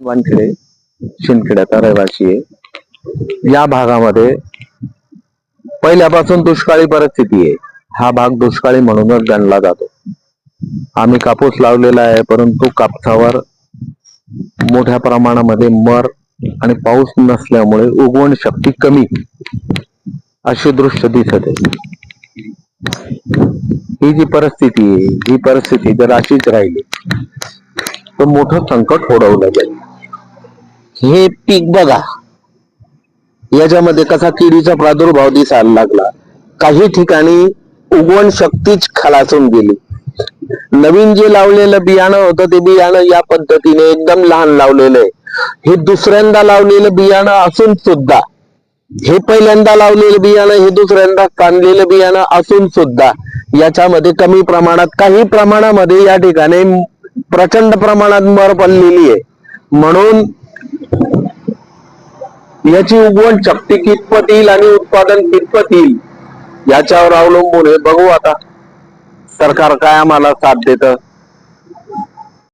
वानखेडे शिंदखेड्याचा रहिवासी आहे. या भागामध्ये पहिल्यापासून दुष्काळी परिस्थिती आहे. हा भाग दुष्काळी म्हणूनच गणला जातो. आम्ही कापूस लावलेला आहे परंतु कापसावर मोठ्या प्रमाणामध्ये मर आणि पाऊस नसल्यामुळे उगवण शक्ती कमी अशी दृश्य दिसत आहे. ही जी परिस्थिती आहे ही परिस्थिती जर अशीच राहिली तर मोठं संकट ओढवलं जाईल हे पीक बघा. याच्यामध्ये कसा किडीचा प्रादुर्भाव दिसायला लागला. काही ठिकाणी उगवण शक्तीच खलासून गेली. नवीन जे लावलेलं बियाणं होतं ते बियाणं या पद्धतीने एकदम लहान लावलेलं आहे. हे दुसऱ्यांदा लावलेलं बियाणं असून सुद्धा हे पहिल्यांदा लावलेलं बियाणं हे दुसऱ्यांदा काढलेलं बियाणं असून सुद्धा याच्यामध्ये कमी प्रमाणात काही प्रमाणामध्ये या ठिकाणी प्रचंड प्रमाणात मर पडलेली आहे. म्हणून याची उगवण शक्ती कितपत येईल आणि उत्पादन कितपत येईल याच्यावर अवलंबून आहे. बघू आता. सरकार काय आम्हाला साथ देतं.